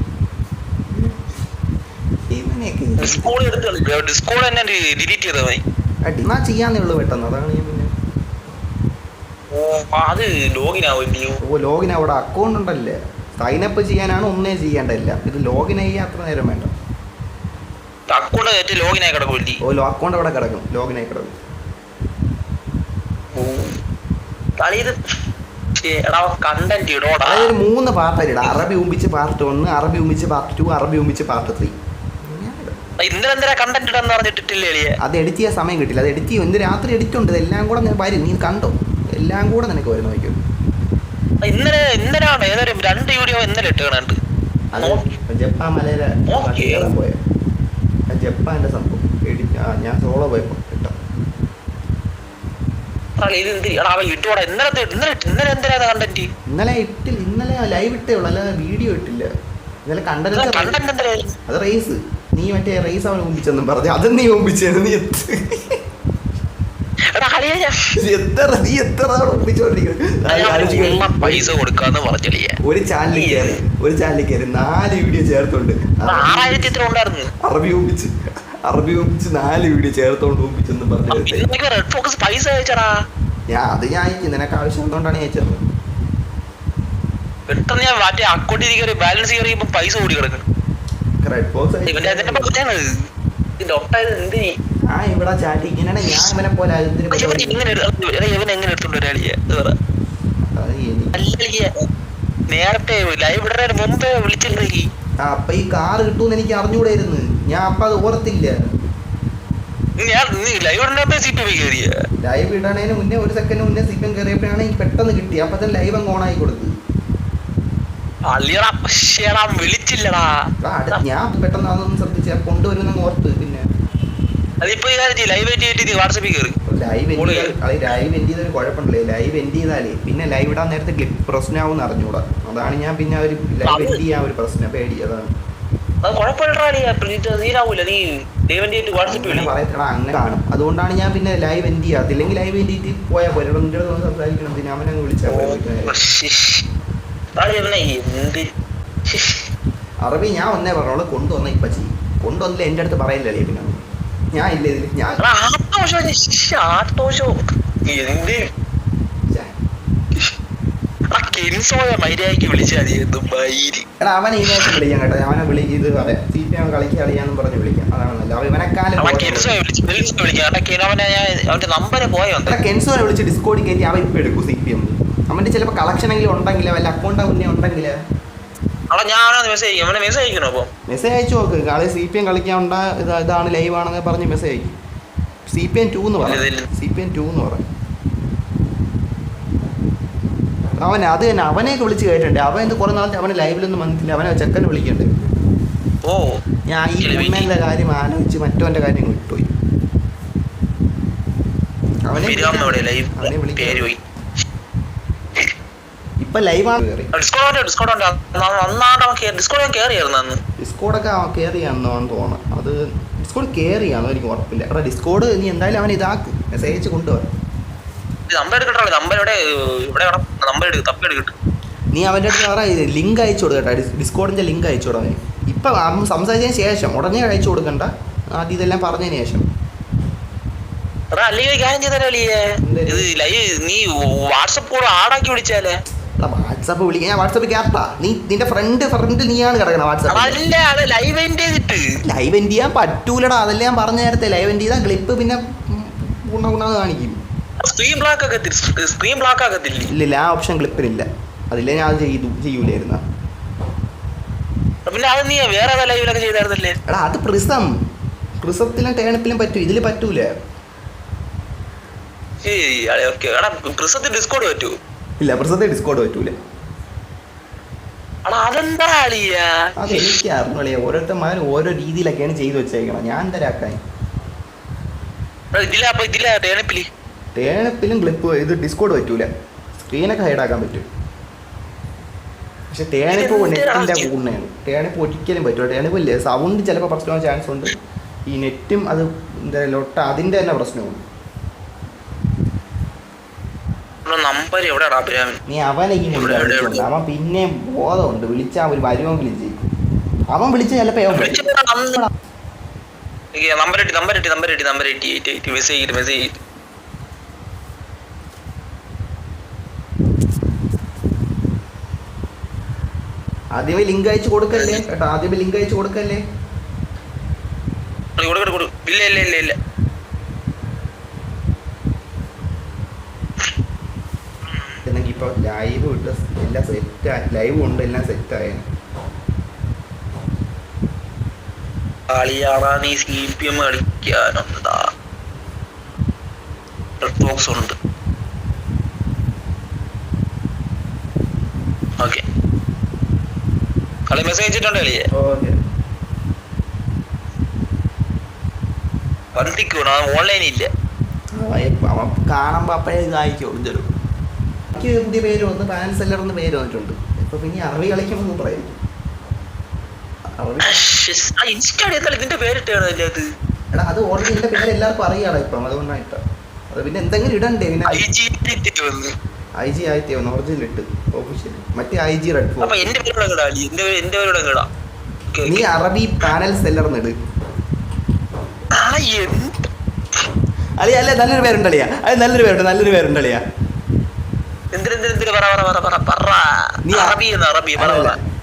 S2: എടുത്ത് തന്നെ ഡിലീറ്റ് ചെയ്തോ
S1: ചെയ്യാന്നേ ഉള്ളു പെട്ടെന്ന്. അതാണ് ഞാൻ പിന്നെ
S2: അത് ലോഗിൻ ആവില്ലയോ
S1: ഓ ലോഗിൻ അവിടെ അക്കൗണ്ട് ഉണ്ടല്ലേ? സൈനപ്പ് ചെയ്യാനാണ് ഒന്നേ ചെയ്യേണ്ടതില്ല. ഇത് ലോഗിൻ ചെയ്യാൻ അത്ര നേരം വേണ്ട.
S2: അക്കൗണ്ട് കയറ്റി ലോഗിൻ ആയി കിടക്കില്ലേ
S1: ഓ അക്കൗണ്ട് അവിടെ കിടക്കും. ലോഗിൻ ആയി കിടക്കും. മൂന്ന് പാർട്ടായിട്ട് അറബി ഉമ്പിച്ച് പാർട്ട് ഒന്ന് അറബി ഉമ്പിച്ച് പാർട്ട് ടു അറബി ഉമ്പിച്ച് പാർട്ട് ത്രീ
S2: ഇന്നലെ എന്തിനാ കണ്ടന്റ് ഇടാന്ന് പറഞ്ഞിട്ടില്ലേ
S1: അത് എഡിറ്റ് ചെയ്യാൻ സമയം കിട്ടില്ല. അത് എഡിറ്റ് ചെയ്യും. ഇന്ന് രാത്രി എഡിറ്റ് ഉണ്ട്. എല്ലാം കൂടെ ഞാൻ വരും നീ കണ്ടോ? എല്ലാം കൂടെ നിനക്ക് വരും നോക്കും
S2: ഇന്നലെ ഇന്നലെയാണ്? ഏതൊരു രണ്ട് വീഡിയോ ഇന്നലെ ഇട്ട് കാണാണ്ട്
S1: ജപ്പാൻ മലയിലെ പോയ. ജപ്പാന്റെ സംഭവം ഞാൻ സോളോ പോയപ്പോ കിട്ടാം
S2: ഇന്നലെ ഇന്നലെ ഇന്നലെ എന്തിനാ കണ്ടന്റ്
S1: ഇന്നലെ ഇട്ടില്ല. ഇന്നലെ ലൈവ് ഇട്ടേ ഉള്ളൂ. അല്ലാതെ വീഡിയോ ഇട്ടില്ല. ഇന്നലെ
S2: കണ്ടന്റ്
S1: അത് റേസ് നീ മറ്റേ റൈസ് അവൻ ഒമ്പിച്ചെന്നും പറഞ്ഞു അത് നീ മുമ്പിച്ചത് നീ
S2: ഞാൻ.
S1: എത്ര നീ എത്ര
S2: പൈസ കൊടുക്കാന്ന് പറഞ്ഞില്ലേ?
S1: ഒരു ചാനലിൽ കയറി ഒരു ചാനലിൽ കയറി നാല് വീഡിയോ ചേർത്തോണ്ട്. അറബി ഒമ്പിച്ച് അറബി ഒമ്പിച്ച് നാല് വീഡിയോ ചേർത്തോണ്ട് ഒമ്പിച്ചെന്ന് പറഞ്ഞു
S2: പൈസ
S1: ഞാൻ അത് ഞാൻ അയച്ചു നിനക്ക് ആവശ്യം എന്തുകൊണ്ടാണ് അയച്ചത്.
S2: പെട്ടെന്ന് ഞാൻ മറ്റേ അക്കൗണ്ടിൽ കയറി ബാലൻസ് കയറിയപ്പോ പൈസ കൂടി കിടക്കണം
S1: റെഡ് ബോക്സ്
S2: എന്ത്?
S1: ആ ഇവിടെ ചാറ്റ് ഇങ്ങനെയാണ്. ഞാൻ ഇവനെ പോലെ
S2: നേരത്തെ മുമ്പേ വിളിച്ചിട്ടുണ്ടെങ്കിൽ
S1: അപ്പൊ ഈ കാർ കിട്ടൂന്ന് എനിക്ക് അറിഞ്ഞൂടായിരുന്നു ഞാൻ അപ്പൊ അത് ഓർത്തില്ല.
S2: ലൈവ്
S1: ഇടണേന് മുന്നേ ഒരു സെക്കൻഡ് മുന്നേ സിപ്പം കയറിയപ്പോഴാണ് പെട്ടെന്ന് കിട്ടി അപ്പൊ ലൈവ് അങ്ങ് ഓണായി കൊടുത്തു.
S2: പക്ഷേടാ വിളിച്ചില്ലടാ.
S1: ഞാൻ പെട്ടെന്ന് അതൊന്നും ശ്രദ്ധിച്ച. കൊണ്ടുവരുന്നെന്ന് ഓർത്ത് പിന്നെ.
S2: അതിപ്പോ ലൈവ് വാട്സപ്പിൽ കയറി
S1: ലൈവ് ലൈവ് എൻഡ് ചെയ്തൊരു കുഴപ്പമുണ്ടല്ലേ? ലൈവ് എൻഡ് ചെയ്താലേ പിന്നെ ലൈവ് ഇടാൻ നേരത്തെ ക്ലിപ്പ് പ്രശ്നമാവും അറിഞ്ഞൂടാ. അതാണ് ഞാൻ പിന്നെ ഒരു ലൈവ് എൻഡ് ചെയ്യാൻ ഒരു പ്രശ്നം പേടി. അതാണ്.
S2: അത് കുഴപ്പമില്ലടാ പ്രീത് നീരാവൂല നീ ദൈവന്റെ ആയിട്ട് വാട്സപ്പിൽ
S1: അങ്ങനെ
S2: വിളി.
S1: പറയത്തടാ അതുകൊണ്ടാണ് ഞാൻ പിന്നെ ലൈവ് എൻഡ് ചെയ്യാത്തില്ലെങ്കിൽ ലൈവ് എൻഡ് ചെയ്തിട്ട് പോയാൽ പോലെ. സംസാരിക്കണം. പിന്നെ അവനങ്ങ് വിളിച്ചാൽ അറബി ഞാൻ ഒന്നേ പറഞ്ഞോളൂ കൊണ്ടുവന്ന ഇപ്പൊ ചെയ്യും. കൊണ്ടുവന്നില്ല എന്റെ അടുത്ത് പറയില്ലല്ലേ പിന്നെ? ഞാൻ ഇല്ല ഇതിൽ ഞാൻ
S2: എടാ,
S1: അവനെ ഈ നേരത്തെ വിളിക്കാം കേട്ടോ. അവനെ വിളി ഇത് പറഞ്ഞ് വിളിക്കാം. അവൻ ഇവനെക്കാലം
S2: വിളിക്കാം.
S1: കെൻസോനെ വിളിച്ച് ഡിസ്കോഡിൽ കയറ്റി അവൻ ഇപ്പൊ എടുക്കും സി പി എം അവന്റെ ചിലപ്പോൾ കളക്ഷനെങ്കിലും ഉണ്ടെങ്കിൽ വല്ല അക്കൗണ്ട്
S2: ഞാൻ അവനെ മെസ്സേജ് ചെയ്യാം. അവനെ മെസ്സേജ് അയക്കണോ അപ്പൊ
S1: മെസ്സേജ് അയച്ചു നോക്ക്. കളി സി പി എം കളിക്കാൻ ഉണ്ട ഇതാണ് ലൈവ് ആണെന്ന് പറഞ്ഞ് മെസ്സേജ് അയക്കും. സി പി എം ടു എന്ന്
S2: പറഞ്ഞു
S1: പറയും. സി പി എം ടു എന്ന് പറയും അവൻ അത് തന്നെ. അവനെയൊക്കെ വിളിച്ച് കേട്ടിട്ടുണ്ട്. അവൻ ഇത് കുറെ നാളത്തെ അവന് ലൈവിലൊന്നും വന്നിട്ടില്ല. അവനെ ചെക്കനെ വിളിക്കണ്ട്.
S2: ഓ.
S1: ഞാൻ ഈ
S2: ഇല്ല,
S1: കാര്യം ആലോചിച്ച് മറ്റവന്റെ കാര്യം വിട്ടുപോയി. അവനെ അവനെ വിളിക്കാം.
S2: പേര് പോയി
S1: ഇപ്പൊ ലൈവാണ് കയറി
S2: ഡിസ്കൗണ്ട് ഡിസ്കൗണ്ട് ഉണ്ട് അന്നാണ്ട് അവൻ ഡിസ്കൗണ്ട് അവൻ കയറിയായിരുന്നു അന്ന്
S1: ഡിസ്കോഡൊക്കെ കയറിയാണെന്നാണ് തോന്നുന്നത് അത് ഡിസ്കോഡ് കയറിയാണോ എനിക്ക് ഉറപ്പില്ല. എടാ ഡിസ്കോഡ് നീ എന്തായാലും അവൻ ഇതാക്ക്. മെസ്സേജ് അയച്ച് കൊണ്ടുപോകാം
S2: നമ്പർ എടുക്കട്ടോ നമ്പർ ഇവിടെ ഇവിടെ നമ്പർ എടുക്കും തപ്പി എടുക്കട്ടെ.
S1: നീ അവന്റെ അടുത്ത് പറ ലിങ്ക് അയച്ചു കൊടുക്കട്ടെ ഡിസ്കോഡിന്റെ ഡിസ്കോഡിന്റെ ലിങ്ക് അയച്ചു കൊടുക്കാൻ ഇപ്പം സംസാരിച്ചതിന് ശേഷം ഉടനെ അയച്ചു കൊടുക്കണ്ട. ആദ്യം ഇതെല്ലാം പറഞ്ഞതിന് ശേഷം.
S2: എടാ അല്ലെങ്കിൽ കാര്യം ചെയ്താലേ ഇത് ലൈവ് നീ വാട്സപ്പ് കൂടെ ആടാക്കി വിളിച്ചാലേ.
S1: വാട്സാപ്പ് വിളിക്കാൻ ഞാൻ വാട്സാപ്പ് ക്യാപ്പാ നീ നിന്റെ ഫ്രണ്ട് ഫ്രണ്ട് നീയാണ് കിടക്കണം വാട്സാപ്പ്
S2: ലൈവ് എൻഡ് ചെയ്തിട്ട്.
S1: ലൈവ് എൻഡ് ചെയ്യാൻ പറ്റൂലടാ. അതല്ലേ ഞാൻ പറഞ്ഞ നേരത്തെ. ലൈവ് എൻഡ് ചെയ്താൽ ക്ലിപ്പ് പിന്നെ ഗുണ ഗുണ കാണിക്കും.
S2: സ്ക്രീൻ ബ്ലോക്ക് ആക്കത്തില്ല. സ്ക്രീൻ ബ്ലോക്ക് ആക്കത്തില്ലേ.
S1: ഇല്ലില്ല ആ ഓപ്ഷൻ ക്ലിപ്പിലില്ല അതില്ലേ ഞാൻ ചെയ്തു ചെയ്യൂലായിരുന്നു.
S2: പിന്നെ അത് നീ വേറെ ലൈവിലൊക്കെ ചെയ്തായിരുന്നല്ലേ?
S1: എടാ അത് പ്രിസം. പ്രിസത്തിലും ടേണിപ്പിലും പറ്റും. ഇതിൽ പറ്റൂല.
S2: പ്രിസത്തിൽ ഡിസ്കോഡ് പറ്റൂ.
S1: ഇല്ല പ്രിസത്തിൽ ഡിസ്കോഡ് പറ്റൂല. അത് എനിക്ക് അറിഞ്ഞോളിയാ ഓരോരുത്തന്മാർ ഓരോ രീതിയിലൊക്കെയാണ് ചെയ്തു വെച്ചേക്കണം ഞാൻ എന്തരാക്കാൻ തേണപ്പിലും ക്ലിപ്പ് ഇത് ഡിസ്കോഡ് പറ്റൂല. സ്ക്രീനൊക്കെ ഹൈഡാക്കാൻ പറ്റും. പക്ഷെ തേണിപ്പ് നെറ്റിന്റെ കൂടെയാണ് തേണിപ്പ് ഒരിക്കലും പറ്റില്ല തേണിപ്പില്ലേ സൗണ്ട് ചിലപ്പോൾ പ്രശ്നമാകാൻ ചാൻസ് ഉണ്ട്. ഈ നെറ്റും അത് എന്താ ലൊട്ട അതിന്റെ തന്നെ പ്രശ്നമുണ്ട്
S2: നമ്പർ എവിടെയാടാ അഭിരാമൻ?
S1: നീ അവനെ ഈ മുന്നേ
S2: ഇവിടെ, ഇവിടെ,
S1: അവൻ പിന്നെ ബോധമുണ്ട്. വിളിച്ചാ ഒരു വരുമെങ്കിലും വിളിച്ച് അവൻ വിളിച്ച ചിലപ്പോ
S2: നമ്പർ എട്ടി നമ്പർ എട്ടി നമ്പർ എട്ടി നമ്പർ എട്ടി എയ്റ്റ് എയ്റ്റ് മെസ്സേജ് ചെയ്തിട്ട് മെസ്സേജ് ചെയ്തിട്ട്
S1: ആദ്യമേ ലിങ്ക് അയച്ചു കൊടുക്കല്ലേ? കേട്ടോ ആദ്യമേ ലിങ്ക് അയച്ചു കൊടുക്കല്ലേ?
S2: കൊടു കൊടു കൊടു ഇല്ല ഇല്ല ഇല്ല ഇല്ല.
S1: എന്നെങ്കിൽ ഇപ്പൊ ലൈവ് ഇട്ട് എല്ലാം സെറ്റ് ലൈവ് ഉണ്ട് എല്ലാം സെറ്റ് ആയ.
S2: കളിയാടാ നീ സി പി എം കളിക്കാനുണ്ടാ റെഡ് ബോക്സ് ഉണ്ട്. ഓക്കെ കളി മെസ്സേജ് അയച്ചിട്ടുണ്ട് കളിയെ? വന്നിക്കണോ ഓൺലൈൻ ഇല്ല.
S1: കാണുമ്പോ അപ്പഴേ ഇതായിക്കോളും ചിലപ്പോൾ എനിക്ക് പുതിയ പേര് വന്ന് പാൻ സെല്ലർ എന്ന് പേര് വന്നിട്ടുണ്ട്. ഇപ്പൊ പിന്നെ അറബി
S2: ഇൻസ്റ്റാൾ ചെയ്താൽ ഇതിന്റെ പേരിട്ടാണല്ലേ അത്?
S1: എടാ അത് ഓൾറെഡി എന്റെ പേര് എല്ലാവർക്കും അറിയാടാ ഇപ്പം അതുകൊണ്ടായിട്ടാ. അത് പിന്നെ എന്തെങ്കിലും ഇടണ്ടേ പിന്നെ?
S2: ഐ ജി വന്ന്.
S1: ആയിത്തേ ഒന്ന് ഒറിജിനൽ ഇട്ട് ഓഫീഷ്യൽ മറ്റേ ഐ ജി റെഡ്
S2: ഫോർ
S1: നീ അറബി പാനൽ സെല്ലർ എന്നിട് അളിയ അല്ലേ നല്ലൊരു പേരുണ്ടളിയാ അത് നല്ലൊരു പേരുണ്ട് നല്ലൊരു പേരുണ്ടളിയാ
S2: എന്തിനെന്തിനെന്തിന് പറ പറ പറ പറ പറ
S1: നീ
S2: അറബി അറബി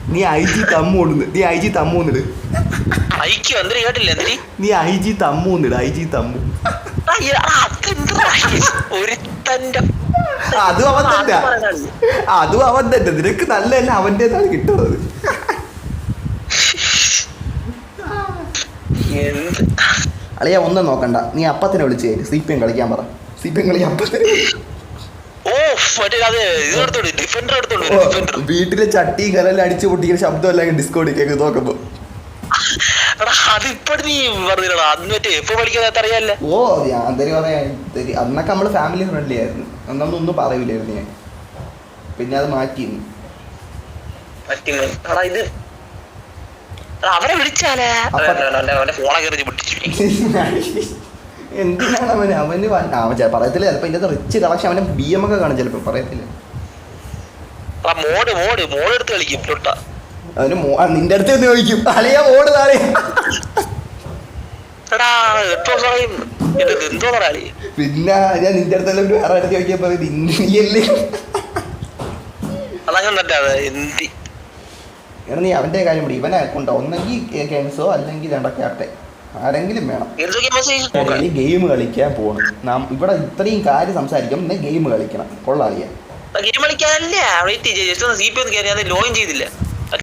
S1: നീ ഐ ജി തമ്മൂന്ന് നീ ഐ ജി തമ്മൂന്നിട്
S2: ഐക്യം എന്തിനു കേട്ടില്ല എന്തിന്
S1: നീ ഐ ജി തമ്മൂന്നിട് ഐ ജി തമ്മു
S2: ഒരുത്തന്റെ
S1: അതും അവൻ തന്നെ
S2: അത്
S1: അവൻ തന്നെ നിനക്ക് നല്ലതല്ല അവന്റെതാണ് കിട്ടുന്നത് അളിയ ഒന്നും നോക്കണ്ട നീ അപ്പത്തിനെ വിളിച്ച് സി പി എം കളിക്കാൻ പറ സി പി എം കളിക്കാൻ അപ്പത്തിന്
S2: ഓ മറ്റേ അത് ഇതെടുത്തോണ്ട് ഡിഫൻഡർ എടുത്തോണ്ട് ഡിഫൻഡർ
S1: വീട്ടിലെ ചട്ടി കലെല്ലാം അടിച്ചു പൊട്ടിക്കുന്ന ശബ്ദമെല്ലാം ഡിസ്കോഡ് കേക്ക് നോക്കുമ്പോ.
S2: മറ്റേ
S1: ഓ ഞാൻ തരി പറയാ തരി അന്നൊക്കെ നമ്മൾ ഫാമിലി ഫ്രണ്ട്ലി ആയിരുന്നു. അന്നൊന്നും ഒന്നും പറയൂലായിരുന്നു ഞാൻ. പിന്നെ അത് മാറ്റിയിരുന്നു.
S2: അവരെ വിളിച്ചാലേ? <laughs>
S1: എന്തിനാണ് അവന്? അവന് അവൻ പറയത്തില്ല. ചിലപ്പോ ഇതിന്റെ റിച്ച് കളക്ഷൻ അവന് ബി എം ഒക്കെ കാണും. ചിലപ്പോ പറയത്തില്ല.
S2: മോഡ് മോഡ് മോഡ് എടുത്ത് കളിക്കും. തൊട്ട.
S1: അവന് മോ- നിന്റെ അടുത്ത് നിന്ന് ചോദിക്കും. അലയാ മോഡ് താഴെ പിന്നെ ഞാൻ നിന്റെ അടുത്തെല്ലാം ഒരു വേറെ അടുത്ത് ചോദിക്കാൻ എടാ നീ അവന്റെ കാര്യം പിടി. ഇവനെ കൊണ്ടോ? ഒന്നെങ്കിൽ കെൻസോ അല്ലെങ്കിൽ രണ്ടൊക്കെ ആരെങ്കിലും വേണം
S2: എന്തൊക്കെ
S1: ഗെയിം കളിക്കാൻ പോകണം നാം ഇവിടെ ഇത്രയും കാര്യം സംസാരിക്കും ഗെയിം കളിക്കണം കൊള്ളാളിയ
S2: ഗെയിം കളിക്കാനല്ല വെയിറ്റ് ചെയ്ത് ജസ്റ്റ് ഒന്ന് സി പി ഒന്ന് കയറി അത് ലോയിൻ ചെയ്തില്ല